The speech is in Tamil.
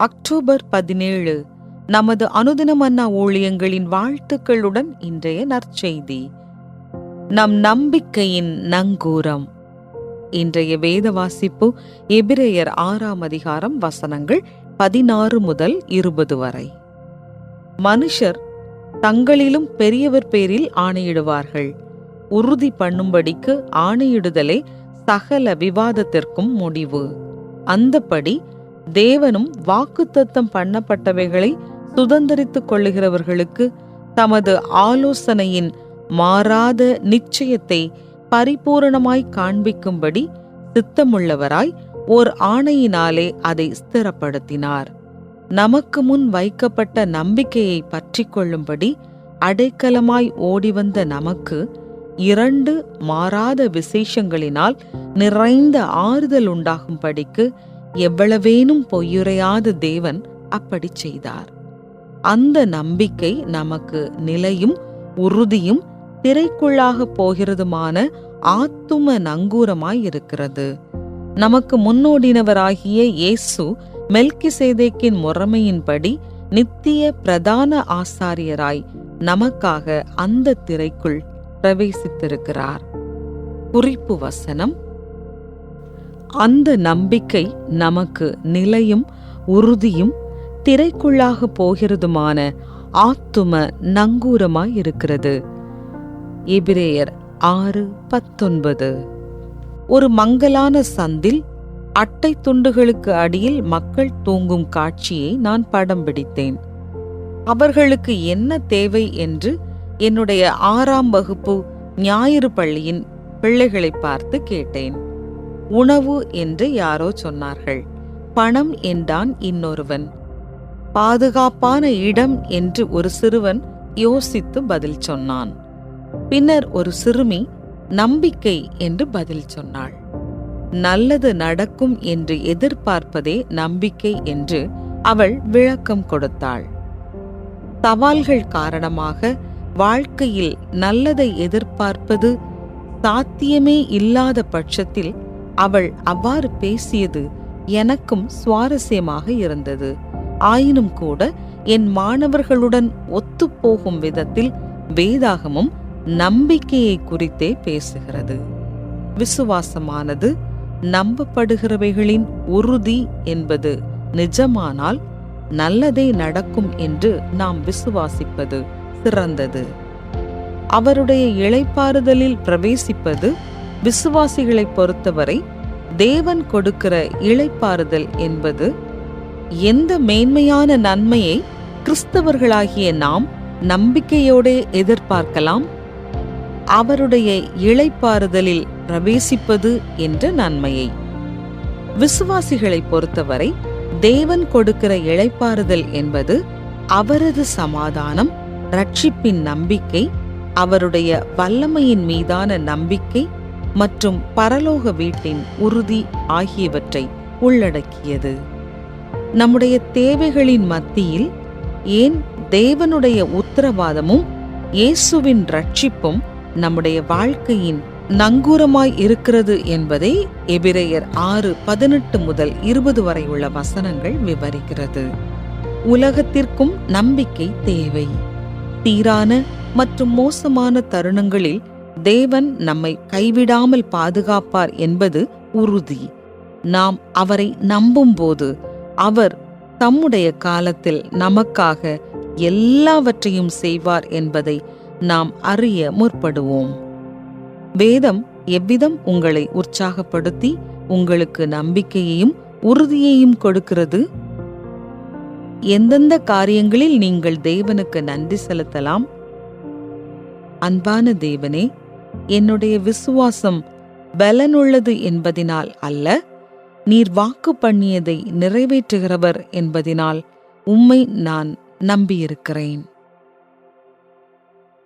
அக்டோபர் பதினேழு நமது அனுதினமன்னா ஊழியங்களின் வாழ்த்துக்களுடன் இன்றைய நற்செய்தி. நம் நம்பிக்கையின் நங்கூரம். இன்றைய வேத வாசிப்பு எபிரேயர் ஆறாம் அதிகாரம் வசனங்கள் பதினாறு முதல் இருபது வரை. மனுஷர் தங்களிலும் பெரியவர் பேரில் ஆணையிடுவார்கள். உறுதி பண்ணும்படிக்கு ஆணையிடுதலே சகல விவாதத்திற்கும் முடிவு. அந்தப்படி தேவனும் வாக்குத்தத்தம் பண்ணப்பட்டவைகளை சுதந்தரித்துக் கொள்ளுகிறவர்களுக்கு தமது ஆலோசனையின் மாறாத நிச்சயத்தை பரிபூரணமாய் காண்பிக்கும்படி சித்தமுள்ளவராய் ஓர் ஆணையினாலே அதை ஸ்திரப்படுத்தினார். நமக்கு முன் வைக்கப்பட்ட நம்பிக்கையை பற்றி கொள்ளும்படி அடைக்கலமாய் ஓடிவந்த நமக்கு இரண்டு மாறாத விசேஷங்களினால் நிறைந்த ஆறுதல் உண்டாகும்படிக்கு எவ்வளவேனும் பொய்யுரையாத தேவன் அப்படி செய்தார். அந்த நம்பிக்கை நமக்கு நிலையும் உறுதியும் திரைக்குள்ளாக போகிறதுமான ஆத்தும நங்கூரமாய் இருக்கிறது. நமக்கு முன்னோடினவராகிய இயேசு மெல்கிசேதேக்கின் முறைமையின்படி நித்திய பிரதான ஆசாரியராய் நமக்காக அந்த திரைக்குள் பிரவேசித்திருக்கிறார். குறிப்பு வசனம் அந்த நம்பிக்கை நமக்கு நிலையும் உறுதியும் திரைக்குள்ளாக போகிறதுமான ஆத்தும நங்கூரமாய் இருக்கிறது. எபிரேயர் ஆறு பத்தொன்பது. ஒரு மங்கலான சந்தில் அட்டை துண்டுகளுக்கு அடியில் மக்கள் தூங்கும் காட்சியை நான் படம் பிடித்தேன். அவர்களுக்கு என்ன தேவை என்று என்னுடைய ஆறாம் வகுப்பு ஞாயிறு பள்ளியின் பிள்ளைகளை பார்த்து கேட்டேன். உணவு என்று யாரோ சொன்னார்கள். பணம் என்றான் இன்னொருவன். பாதுகாப்பான இடம் என்று ஒரு சிறுவன் யோசித்து பதில் சொன்னான். பின்னர் ஒரு சிறுமி நம்பிக்கை என்று பதில் சொன்னாள். நல்லது நடக்கும் என்று எதிர்பார்ப்பதே நம்பிக்கை என்று அவள் விளக்கம் கொடுத்தாள். சவால்கள் காரணமாக வாழ்க்கையில் நல்லதை எதிர்பார்ப்பது சாத்தியமே இல்லாத பட்சத்தில் அவள் அவ்வாறு பேசியது எனக்கும் சுவாரஸ்யமாக இருந்தது. ஆயினும் கூட என் மாணவர்களுடன் ஒத்துப்போகும் விதத்தில் வேதாகமும் நம்பிக்கையை குறித்தே பேசுகிறது. விசுவாசமானது நம்பப்படுகிறவைகளின் உறுதி என்பது நிஜமானால் நல்லதே நடக்கும் என்று நாம் விசுவாசிப்பது சிறந்தது. அவருடைய இளைப்பாறுதலில் பிரவேசிப்பது விசுவாசிகளை பொறுத்தவரை தேவன் கொடுக்கிற இழைப்பாறுதல் என்பது எந்த மேன்மையான நன்மையை கிறிஸ்தவர்களாகிய நாம் நம்பிக்கையோடே எதிர்பார்க்கலாம் அவருடைய இழைப்பாறுதலில் பிரவேசிப்பது என்ற நன்மையை. விசுவாசிகளை பொறுத்தவரை தேவன் கொடுக்கிற இழைப்பாறுதல் என்பது அவரது சமாதானம் ரட்சிப்பின் நம்பிக்கை அவருடைய வல்லமையின் மீதான நம்பிக்கை மற்றும் பரலோக வீட்டின் உறுதி ஆகியவற்றை உள்ளடக்கியது. நம்முடைய தேவைகளின் மத்தியில் ஏன் தேவனுடைய உத்தரவாதமும் இயேசுவின் ரட்சிப்பும் நம்முடைய வாழ்க்கையின் நங்கூரமாய் இருக்கிறது என்பதை எபிரேயர் ஆறு பதினெட்டு முதல் இருபது வரை உள்ள வசனங்கள் விவரிக்கிறது. உலகத்திற்கும் நம்பிக்கை தேவை. தீரான மற்றும் மோசமான தருணங்களில் தேவன் நம்மை கைவிடாமல் பாதுகாப்பார் என்பது உறுதி. நாம் அவரை நம்பும்போது அவர் தம்முடைய காலத்தில் நமக்காக எல்லாவற்றையும் செய்வார் என்பதை நாம் அறிய முற்படுவோம். வேதம் எவ்விதம் உங்களை உற்சாகப்படுத்தி உங்களுக்கு நம்பிக்கையையும் உறுதியையும் கொடுக்கிறது? எந்தெந்த காரியங்களில் நீங்கள் தேவனுக்கு நன்றி செலுத்தலாம்? அன்பான தேவனே என்னுடைய விசுவாசம் பலனுள்ளது என்பதினால் அல்ல நீர் வாக்கு பண்ணியதை நிறைவேற்றுகிறவர் என்பதினால் உம்மை நான் நம்பியிருக்கிறேன்.